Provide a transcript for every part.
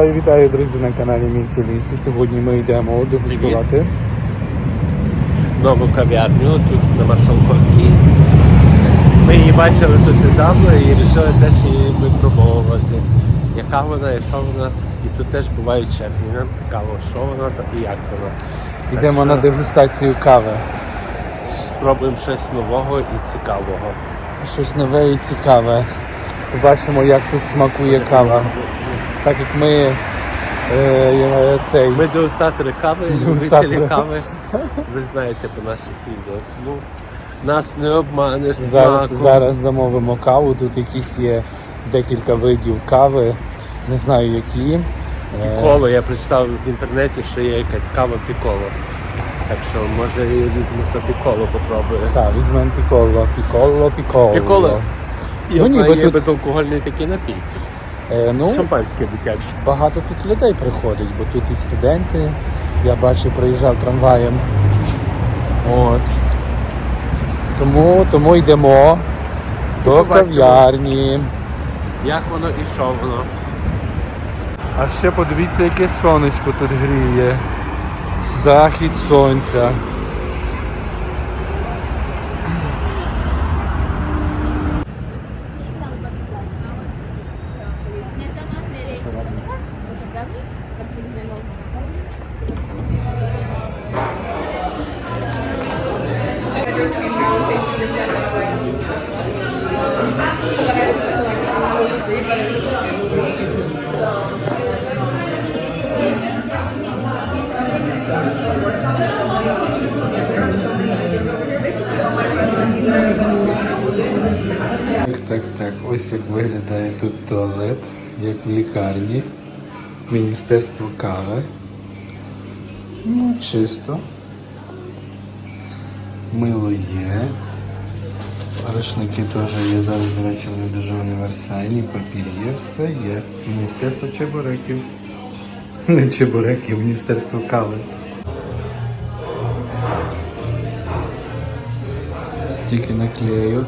Вітаю, друзі, на каналі Лісі. Сьогодні ми йдемо дегустувати. нову кав'ярню тут на Маршалковській. Ми її бачили тут недавно і вирішили теж її випробовувати. Яка вона і що вона. І тут теж бувають черги. І нам цікаво, що вона та і як вона. Йдемо на дегустацію кави. Спробуємо щось нового і цікавого. Щось нове і цікаве. Побачимо, як тут смакує кава. Так як ми е, е, цей. Ми дегустатори кави, любителі кави. Ви знаєте по наших відео. Тому нас не обманеш Зараз, смаком. зараз замовимо каву. Тут якісь є декілька видів кави. Не знаю які. Е, Піколо, я прочитав в інтернеті, що є якась кава піколо. Так що може і візьму хто піколо попробує. Так, візьмемо піколо. Піколо, піколо. Піколо. Ну, ніби тут- безалкогольний такий напій. Е, ну, Шампанське дитяче. багато тут людей приходить, бо тут і студенти. Я бачу, проїжджав трамваєм. От. Тому, тому йдемо до побачимо. кав'ярні. Як воно і що воно? А ще подивіться, яке сонечко тут гріє. Захід сонця. Так, так, так. Ось як виглядає тут туалет, як в лікарні. Міністерство кави. Ну, чисто. Мило є. Рушники теж є зараз, до речі, вони дуже універсальні, папір є, все є. Міністерство чебуреків. Не чебуреків, міністерство кави. Стільки наклейок.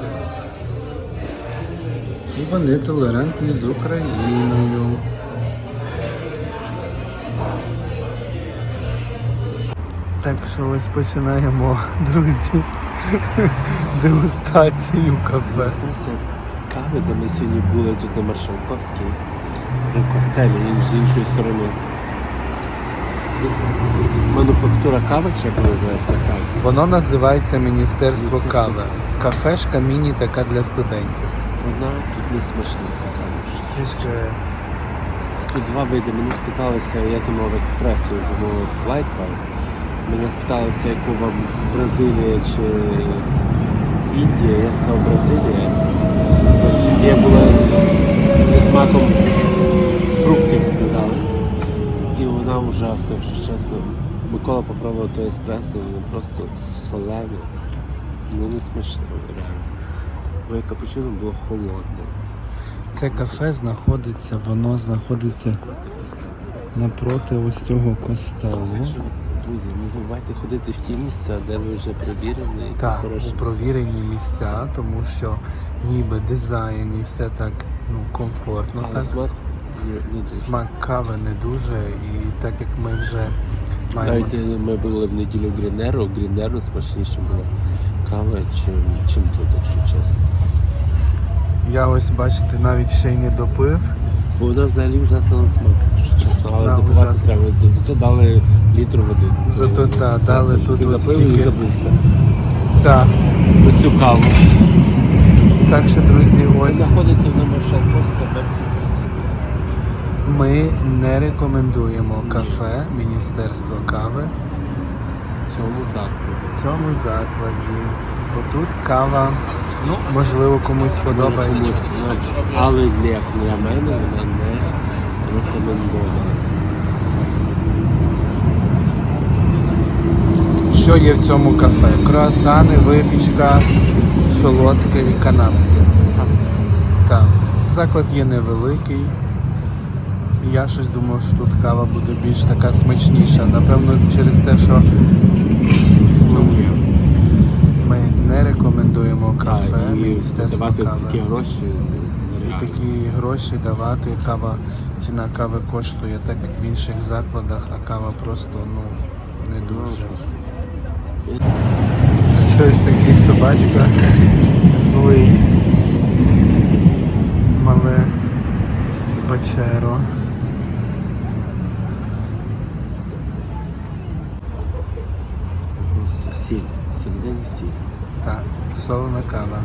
І вони толерантні з Україною. Так що ось починаємо, друзі, дегустацію кафе. Станція кави, де ми сьогодні були тут на Маршалковській, при костелі і з іншої сторони. Мануфактура кави, чи як називається кава? Воно називається Міністерство кави. Кафешка міні така для студентів. Вона тут не смачна, ця кава. Трішки Тут два види. Мене спиталися, я замовив експресу, я замовив флайтвай. Мене спиталися, яку вам Бразилія чи Індія. Я сказав Бразилія. Індія була зі смаком фруктів, сказали. І вона ужасна, якщо чесно. Микола попробував той еспресо, він просто солене. Ну не смачне, реально. Моє капучино було холодне. це кафе знаходиться, воно знаходиться напроти ось цього костелу. Друзі, не забувайте ходити в ті місця, де ви вже перевірені. Так, у провірені місця, тому що ніби дизайн і все так ну, комфортно. Але так. смак не, не. Смак кави не дуже, і так як ми вже маємо. Навіть ми були в неділю Грінеру, Грінеру смачніше була кава, чим, чим тут, якщо чесно. Я ось бачите, навіть ще й не допив. Бо вона взагалі ужасна на смак, але Да, допивати ужасно. треба. Зато дали літр води. Зато, та, дали тут ти от запив і стільки. забувся. Так. Оцю каву. Так що, друзі, ось Знаходиться в Маршалковська 2030. ми не рекомендуємо кафе Міністерство кави В цьому закладі. в цьому закладі. Бо тут кава, Ну, можливо, комусь сподобається. Але як для мене вона не рекомендована. Що є в цьому кафе? Круасани, випічка, солодке і канапки. Так. Заклад є невеликий. Я щось думав, що тут кава буде більш така смачніша. Напевно, через те, що ну, ми не рекомендуємо кафе і Міністерство давати кави. такі гроші. такі гроші давати. Кава, ціна кави коштує так, як в інших закладах, а кава просто ну, не дуже. Щось такий собачка злий. Мале собачеро. Просто сіль. Всередині сіль. Так, солона кава.